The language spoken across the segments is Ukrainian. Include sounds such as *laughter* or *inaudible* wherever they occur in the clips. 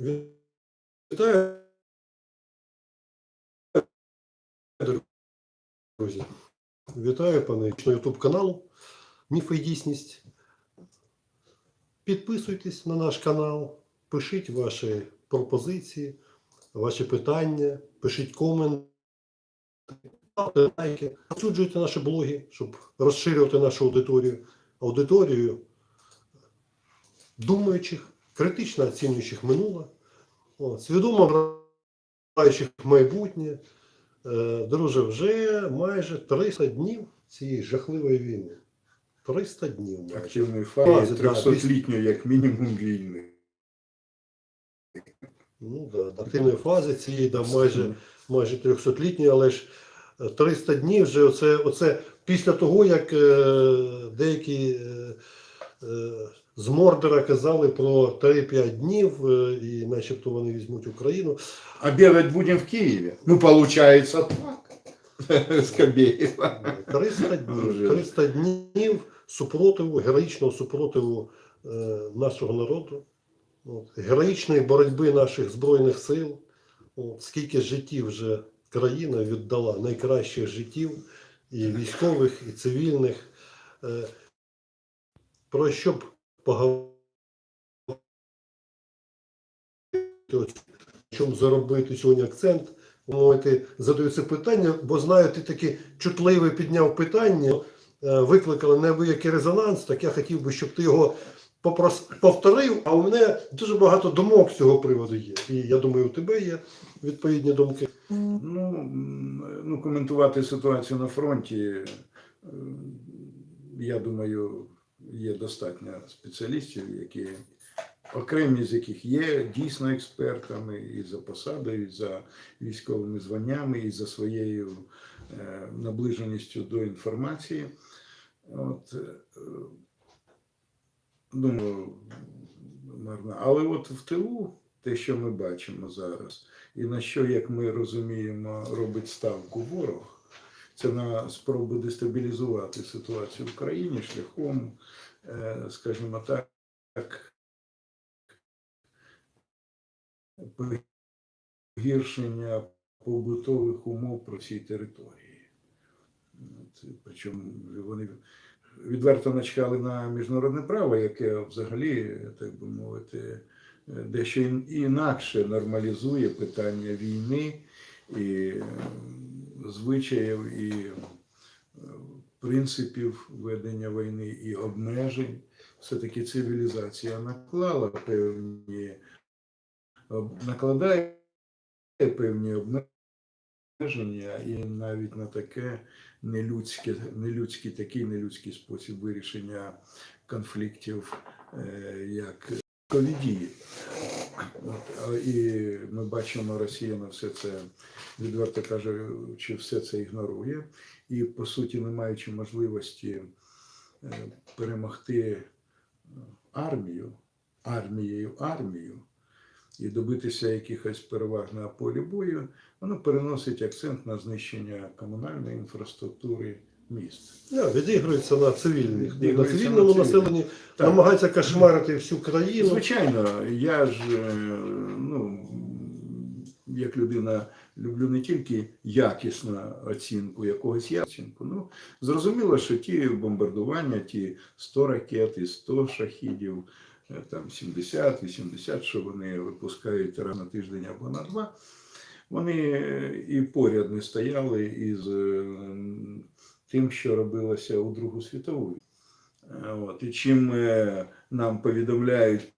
Вітаю, друзі. Вітаю, пане YouTube каналу Міфи і дійсність. Підписуйтесь на наш канал, пишіть ваші пропозиції, ваші питання, пишіть коменти, лайки, розсуджуйте наші блоги, щоб розширювати нашу аудиторію. Аудиторію думаючих, критично оцінюючих минуле, от, свідомо граючих майбутнє. Е, Друже, вже майже 300 днів цієї жахливої війни. 300 днів майже. активної Фази, фази 300-літньої, як мінімум, війни. Ну, да, активної фази цієї да, майже, майже 300-літньої, але ж е, 300 днів вже оце, оце після того, як е, деякі е, е, з Мордора казали про 3-5 днів, е, і начебто вони візьмуть Україну. Обедать будем в Киеве. Ну, получается так. *laughs* Скобеева. 300 днів, 300 днів супротиву, героїчного супротиву е, нашого народу, от, героїчної боротьби наших Збройних сил. От, скільки життів вже країна віддала, найкращих життів і військових, і цивільних. Е, про що б поговорити, чому заробити сьогодні акцент, мовити, задаю це питання, бо знаю, ти таки чутливо підняв питання, е, викликали неабиякий резонанс, так я хотів би, щоб ти його попрос... повторив, а у мене дуже багато думок з цього приводу є. І я думаю, у тебе є відповідні думки. Ну, ну, коментувати ситуацію на фронті, е, я думаю, є достатньо спеціалістів, які окремі з яких є дійсно експертами і за посадою, і за військовими званнями, і за своєю е, наближеністю до інформації. От, е, думаю, марно. Але от в тилу, те, що ми бачимо зараз, і на що, як ми розуміємо, робить ставку ворог, це на спробу дестабілізувати ситуацію в країні шляхом, е, скажімо так, погіршення побутових умов по всій території. Причому вони відверто начхали на міжнародне право, яке взагалі, так би мовити, дещо інакше нормалізує питання війни і звичаїв і е, принципів ведення війни і обмежень. Все-таки цивілізація наклала певні накладає певні обмеження і навіть на таке нелюдське, нелюдський, такий нелюдський спосіб вирішення конфліктів, е, як ковідії. І ми бачимо, Росія на все це відверто кажучи, все це ігнорує. І по суті, не маючи можливості е, перемогти е, армію, армією армію і добитися якихось переваг на полі бою, воно переносить акцент на знищення комунальної інфраструктури міст. Да, відігрується на цивільних, на цивільному на населенні, Так. намагається кошмарити всю країну. Звичайно, я ж е, ну, як людина люблю не тільки якісну оцінку якогось я оцінку. Ну, зрозуміло, що ті бомбардування, ті 100 ракет і 100 шахідів, е, там 70-80, що вони випускають раз на тиждень або на два, вони е, і поряд не стояли із тим, що робилося у Другу світову. Е, От, і чим е, нам повідомляють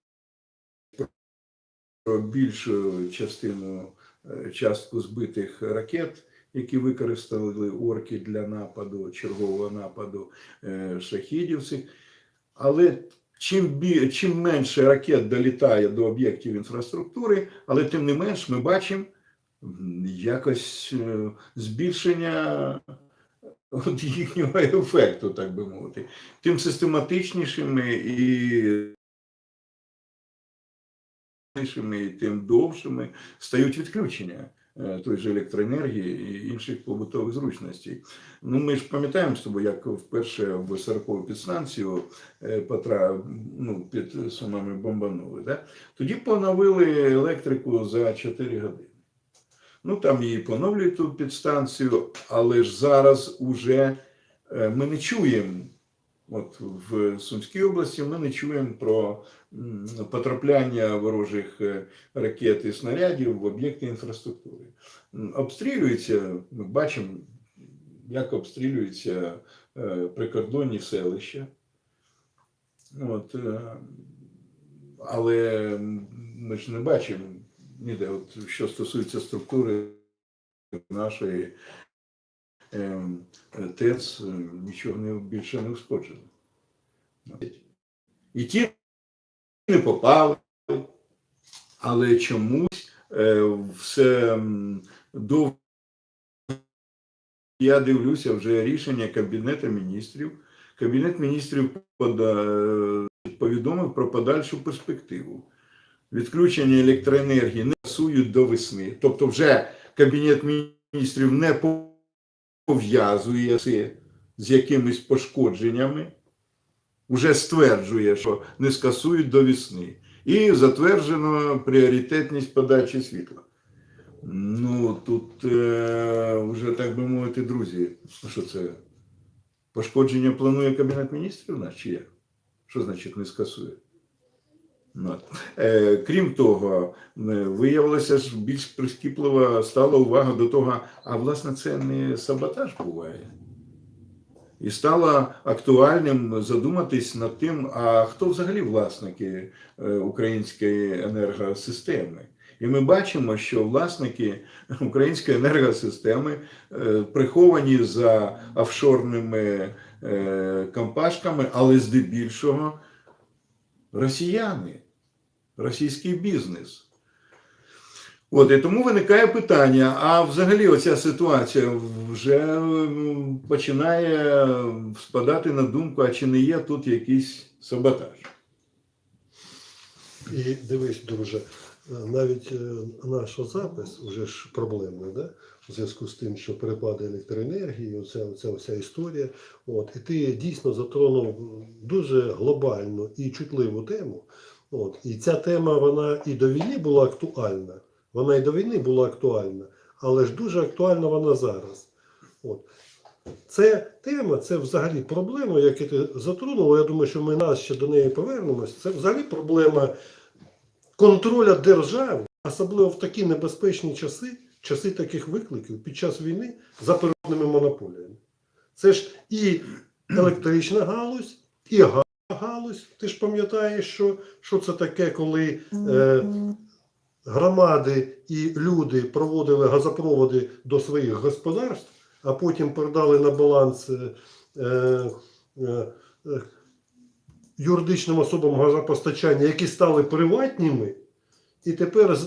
про більшу частину е, частку збитих ракет, які використали орки для нападу, чергового нападу шахідів цих. Але чим, бі, чим менше ракет долітає до об'єктів інфраструктури, але тим не менш ми бачимо якось збільшення от їхнього ефекту, так би мовити, тим систематичнішими і тим довшими стають відключення е, той же електроенергії і інших побутових зручностей. Ну, ми ж пам'ятаємо з тобою, як вперше в 40 підстанцію е, Петра ну, під Сумами бомбанули. Да? Тоді поновили електрику за 4 години. Ну, там її поновлюють ту підстанцію, але ж зараз уже е, ми не чуємо. От в Сумській області ми не чуємо про потрапляння ворожих е, ракет і снарядів в об'єкти інфраструктури. М, Обстрілюються, ми бачимо, як обстрілюються е, прикордонні селища. От, але ми ж не бачимо ніде, от, що стосується структури нашої ем, ТЕЦ, е, нічого не, більше не ушкоджено. І ті не попали, але чомусь е, все довго. Я дивлюся вже рішення Кабінету міністрів. Кабінет міністрів пода- повідомив про подальшу перспективу. Відключення електроенергії не пасують до весни. Тобто, вже Кабінет міністрів не пов'язує це з якимись пошкодженнями, вже стверджує, що не скасують до весни. І затверджено пріоритетність подачі світла. Ну, тут е, вже, так би мовити, друзі, що це? Пошкодження планує Кабінет міністрів чи як? Що значить не скасує? Ну. Е, крім того, е, виявилося ж більш прискіплива стала увага до того, а власне це не саботаж буває. І стало актуальним задуматись над тим, а хто взагалі власники е, української енергосистеми. І ми бачимо, що власники української енергосистеми приховані за офшорними компашками, але здебільшого росіяни, російський бізнес. От, і тому виникає питання: а взагалі оця ситуація вже починає спадати на думку, а чи не є тут якийсь саботаж? І дивись, друже, навіть е, наш запис вже ж проблемний, да? у зв'язку з тим, що перепади електроенергії, оця, оця вся історія. От, і ти дійсно затронув дуже глобальну і чутливу тему. От, і ця тема вона і до війни була актуальна. Вона і до війни була актуальна, але ж дуже актуальна вона зараз. От. Це тема, це взагалі проблема, яку ти затронув. Я думаю, що ми нас ще до неї повернемось. Це взагалі проблема контроля держави, особливо в такі небезпечні часи, часи таких викликів під час війни за природними монополіями. Це ж і електрична галузь, і газова галузь. Ти ж пам'ятаєш, що, що це таке, коли е, громади і люди проводили газопроводи до своїх господарств, а потім передали на баланс е, е, е, юридичним особам газопостачання, які стали приватніми, і тепер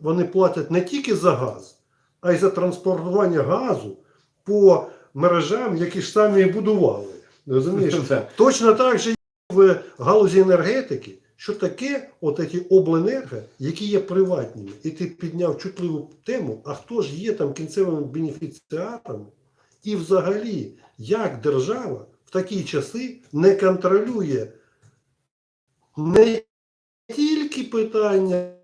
вони платять не тільки за газ, а й за транспортування газу по мережам, які ж самі і будували. Розумієш? *laughs* Точно так же в галузі енергетики, що таке от ці обленерго, які є приватними. І ти підняв чутливу тему, а хто ж є там кінцевими бенефіціарами? І взагалі, як держава в такі часи не контролює не тільки питання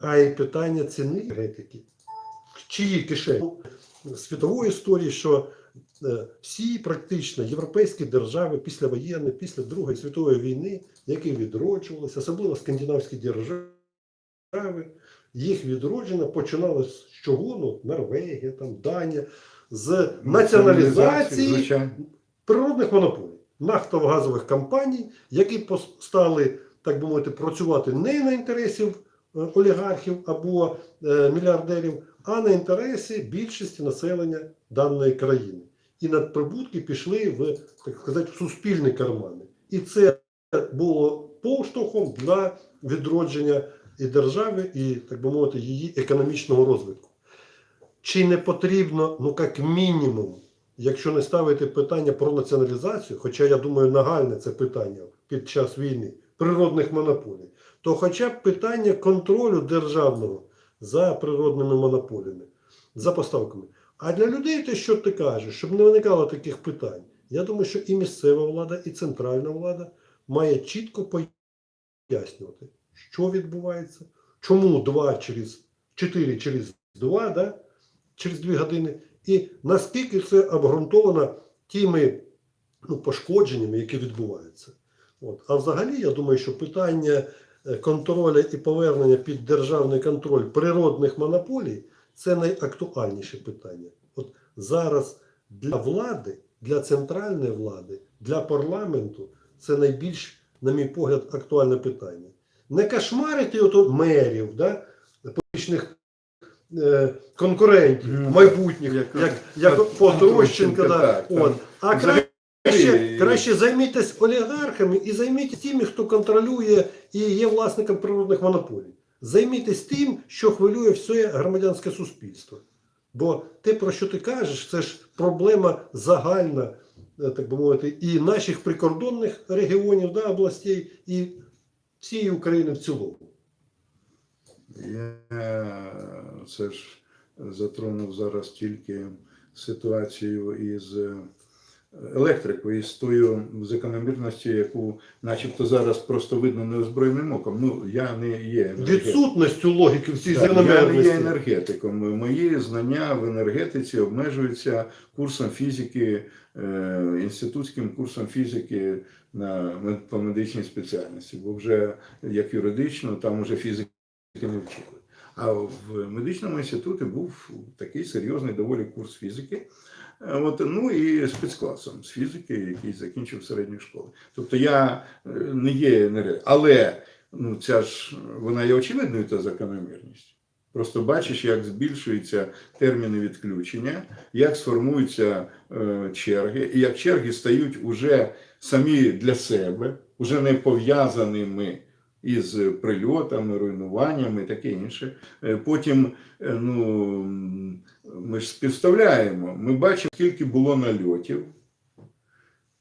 а й питання ціни енергетики. Чиї кишені? Світової історії, що е, всі практично європейські держави післявоєнні, після Другої світової війни, які відроджувалися, особливо скандинавські держави, їх відродження починалося з чого? Ну, Норвегія, там, Данія, з націоналізації природних монополій, нафтово-газових компаній, які стали, так би мовити, працювати не на інтересів е, олігархів або е, мільярдерів, а на інтересі більшості населення даної країни. І надприбутки пішли в так сказати, в суспільні кармани. І це було поштовхом для відродження і держави, і, так би мовити, її економічного розвитку. Чи не потрібно, ну як мінімум, якщо не ставити питання про націоналізацію, хоча я думаю, нагальне це питання під час війни природних монополій, то хоча б питання контролю державного за природними монополіями, за поставками. А для людей, те, що ти кажеш, щоб не виникало таких питань, я думаю, що і місцева влада, і центральна влада має чітко пояснювати, що відбувається, чому 2 через 4 через 2, да? через 2 години, і наскільки це обґрунтовано тими ну, пошкодженнями, які відбуваються. От. А взагалі, я думаю, що питання е, контролю і повернення під державний контроль природних монополій це найактуальніше питання. От зараз для влади, для центральної влади, для парламенту це найбільш, на мій погляд, актуальне питання. Не кошмарити ото мерів, да, політичних е, конкурентів, майбутніх, як- як, як, як Потрощенка, да, от. а взагалі- краще, краще займітесь олігархами і займітесь тими, хто контролює і є власником природних монополій. Займітесь тим, що хвилює все громадянське суспільство. Бо те, про що ти кажеш, це ж проблема загальна, е, так би мовити, і наших прикордонних регіонів, да, областей, і всієї України в цілому. Я це ж затронув зараз тільки ситуацію із е, електрикою, із тою закономірністю, яку начебто зараз просто видно неозброєним оком. Ну, я не є енергетиком. Відсутністю логіки в цій Так, я не є закономірності. енергетиком. Мої знання в енергетиці обмежуються курсом фізики, е, інститутським курсом фізики на мед- по медичній спеціальності, бо вже як юридично, там вже фізики не вчили. А в медичному інституті був такий серйозний доволі курс фізики. Е, От, ну і спецкласом з фізики, який закінчив середню школу. Тобто я е, не є енергетиком. Але ну, ця ж вона є очевидною та закономірність. Просто бачиш, як збільшуються терміни відключення, як сформуються е, черги, і як черги стають уже самі для себе, уже не пов'язаними із прильотами, руйнуваннями і таке інше. Е, Потім е, ну, ми ж співставляємо, ми бачимо, скільки було нальотів.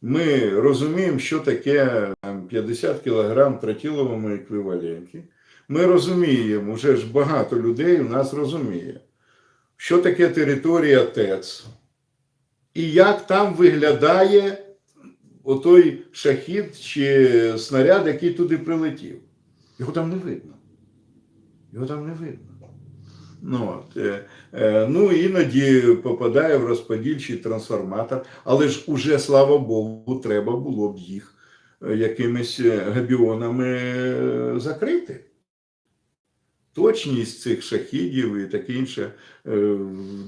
Ми розуміємо, що таке 50 кг в тротиловому еквіваленті. Ми розуміємо, вже ж багато людей у нас розуміє, що таке територія ТЕЦ, і як там виглядає отой шахід чи снаряд, який туди прилетів. Його там не видно. Його там не видно. Ну, от, е, е, ну, іноді попадає в розподільчий трансформатор, але ж уже, слава Богу, треба було б їх е, якимись габіонами закрити. Точність цих шахідів і таке інше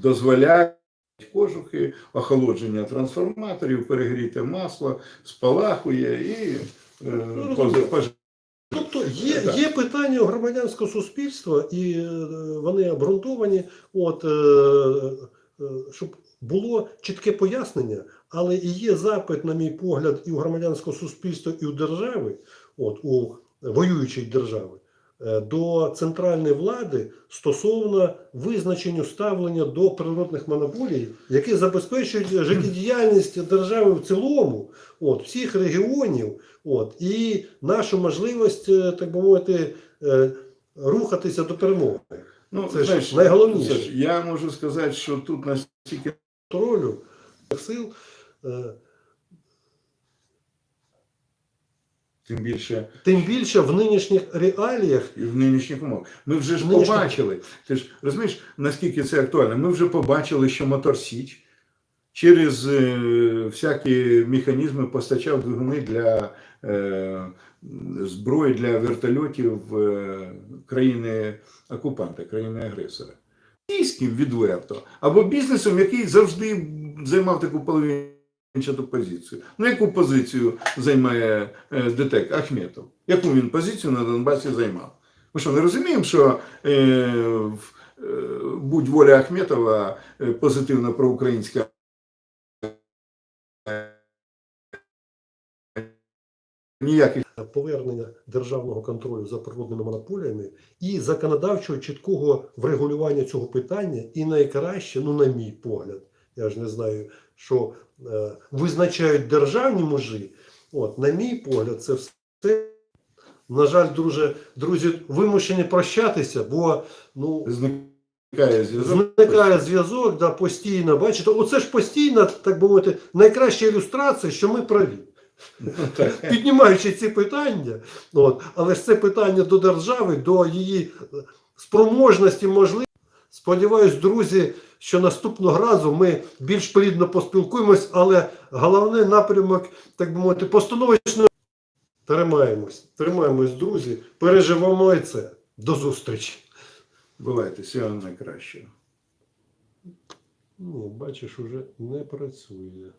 дозволяє кожухи, охолодження трансформаторів, перегріте масло, спалахує і е, поз- пож- Тобто є, є питання у громадянського суспільства, і е, вони обґрунтовані, от, е, е, щоб було чітке пояснення, але і є запит, на мій погляд, і у громадянського суспільства, і у держави, от, у воюючої держави, до центральної влади стосовно визначенню ставлення до природних монополій, які забезпечують життєдіяльність держави в цілому, от, всіх регіонів, от, і нашу можливість, е, так би мовити, е, рухатися до перемоги. Ну, Це ж найголовніше. це ж я можу сказати, що тут настільки Контролю сил. е, тим більше Тим більше в нинішніх реаліях і в нинішніх умовах. Ми вже ж Нинішніх- побачили. Ти ж розумієш, наскільки це актуально? Ми вже побачили, що мотор Січ через е, всякі механізми постачав двигуни для е, зброї для вертольотів е, країни окупанта, країни агресора. Російським відверто, або бізнесом, який завжди займав таку половинчату позицію. Ну, яку позицію займає ДТЕК Ахметов? Яку він позицію на Донбасі займав? Ми що, не розуміємо, що е, е, будь воля Ахметова позитивна проукраїнська ніяких повернення державного контролю за природними монополіями і законодавчого чіткого врегулювання цього питання, і найкраще, ну на мій погляд, я ж не знаю, що е, визначають державні межі. От, на мій погляд, це все. На жаль, друже, друзі, вимушені прощатися, бо ну, Зникає зв'язок. зникає зв'язок да, постійно. Бачите, оце ж постійно, так би мовити, найкраща ілюстрація, що ми праві. Піднімаючи ці питання, от, але ж це питання до держави, до її спроможності, можливості. Сподіваюсь, друзі, що наступного разу ми більш плідно поспілкуємось, але головний напрямок, так би мовити, постановочно тримаємось. Тримаємось, друзі, переживемо і це. До зустрічі. Бувайте, всього найкращого. Ну, бачиш, уже не працює.